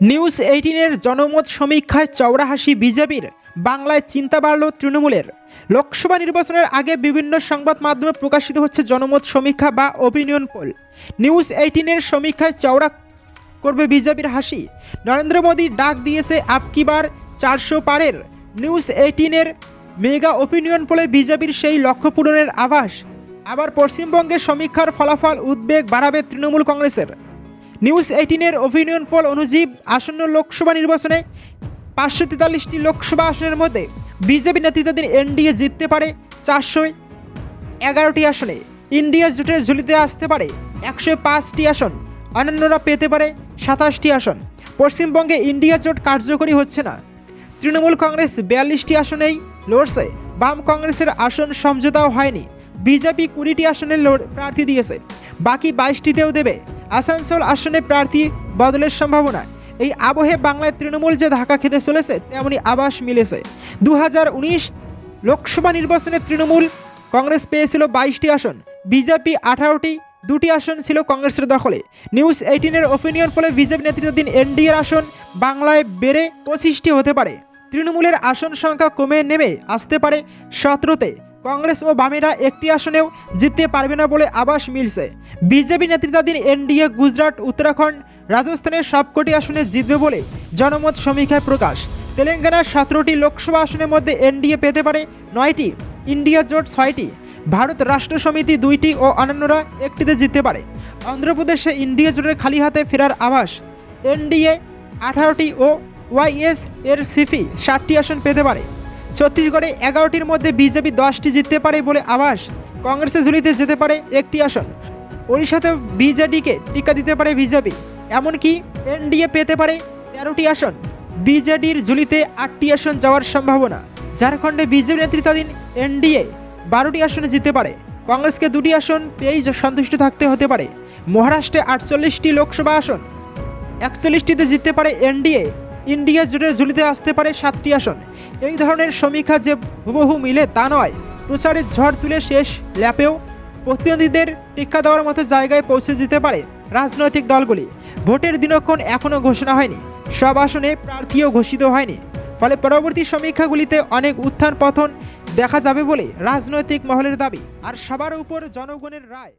News এইটিনের জনমত সমীক্ষায় চওড়া হাসি বিজেপির, বাংলায় চিন্তা বাড়ল তৃণমূলের। লোকসভা নির্বাচনের আগে বিভিন্ন সংবাদ মাধ্যমে প্রকাশিত হচ্ছে জনমত সমীক্ষা বা অপিনিয়ন পোল। নিউজ এইটিনের সমীক্ষায় চওড়া করবে বিজেপির হাসি। নরেন্দ্র মোদী ডাক দিয়েছে আপকিবার চারশো পারের। নিউজ এইটিনের মেগা ওপিনিয়ন পোলে বিজেপির সেই লক্ষ্য পূরণের আভাস। আবার পশ্চিমবঙ্গের সমীক্ষার ফলাফল উদ্বেগ বাড়াবে তৃণমূল কংগ্রেসের। নিউজ এইটিনের ওপিনিয়ন পোল অনুযায়ী আসন্ন লোকসভা নির্বাচনে পাঁচশো তেতাল্লিশটি লোকসভা আসনের মধ্যে বিজেপি নেতৃত্বাধীন এনডিএ জিততে পারে চারশো এগারোটি আসনে। ইন্ডিয়া জোটের ঝুলিতে আসতে পারে একশো পাঁচটি আসন। অন্যান্যরা পেতে পারে সাতাশটি আসন। পশ্চিমবঙ্গে ইন্ডিয়া জোট কার্যকরী হচ্ছে না। তৃণমূল কংগ্রেস বিয়াল্লিশটি আসনেই লড়ছে। বাম কংগ্রেসের আসন সমঝোতাও হয়নি। বিজেপি কুড়িটি আসনে প্রার্থী দিয়েছে। বাকি বাইশটিতেও দেবে। আসানসোল আসনে প্রার্থী বদলের সম্ভাবনা। এই আবহে বাংলায় তৃণমূল যে ধাক্কা খেতে চলেছে, তেমনি আবাস মিলেছে। দু হাজার উনিশ লোকসভা নির্বাচনে তৃণমূল কংগ্রেস পেয়েছিল বাইশটি আসন। বিজেপি আঠারোটি, দুটি আসন ছিল কংগ্রেসের দখলে। নিউজ এইটিনের ওপিনিয়ন ফলে বিজেপি নেতৃত্বাধীন এনডিএর আসন বাংলায় বেড়ে পঁচিশটি হতে পারে। তৃণমূলের আসন সংখ্যা কমে নেমে আসতে পারে সতেরোতে। কংগ্রেস ও বামেরা একটি আসনেও জিততে পারবে না বলে আবাস মিলছে। বিজেপি নেতৃত্বাধীন এনডিএ গুজরাট, উত্তরাখণ্ড রাজস্থানের সবকটি আসনে জিতবে বলে জনমত সমীক্ষায় প্রকাশ। তেলেঙ্গানার সতেরোটি লোকসভা আসনের মধ্যে এনডিএ পেতে পারে নয়টি, ইন্ডিয়া জোট ছয়টি, ভারত রাষ্ট্র সমিতি দুইটি ও অন্যান্যরা একটিতে জিততে পারে। অন্ধ্রপ্রদেশে ইন্ডিয়া জোটের খালি হাতে ফেরার আভাস। এনডিএ আঠারোটি ও ওয়াইএস এর সিফি সাতটি আসন পেতে পারে। ছত্তিশগড়ে এগারোটির মধ্যে বিজেপি দশটি জিততে পারে বলে আভাস। কংগ্রেসের ঝুলিতে যেতে পারে একটি আসন। ওড়িশাতে বিজেডিকে টিকা দিতে পারে বিজেপি। এমনকি এনডিএ পেতে পারে তেরোটি আসন। বিজেডির ঝুলিতে আটটি আসন যাওয়ার সম্ভাবনা। ঝাড়খণ্ডে বিজেপি নেতৃত্বাধীন এনডিএ বারোটি আসনে জিততে পারে। কংগ্রেসকে দুটি আসন পেয়েই সন্তুষ্ট থাকতে হতে পারে। মহারাষ্ট্রে আটচল্লিশটি লোকসভা আসন। একচল্লিশটিতে জিততে পারে এনডিএ। ইন্ডিয়া জুড়ে ঝুলিতে আসতে পারে সাতটি আসন। এই ধরনের সমীক্ষা যে হুবহু মিলে তা নয়, প্রচারের ঝড় তুলে শেষ ল্যাপেও প্রতিনিধিদের টিক্কা দেওয়ার মতো জায়গায় পৌঁছে দিতে পারে রাজনৈতিক দলগুলি। ভোটের দিনক্ষণ এখনও ঘোষণা হয়নি। সব আসনে প্রার্থীও ঘোষিত হয়নি। ফলে পরবর্তী সমীক্ষাগুলিতে অনেক উত্থান পথন দেখা যাবে বলে রাজনৈতিক মহলের দাবি। আর সবার উপর জনগণের রায়।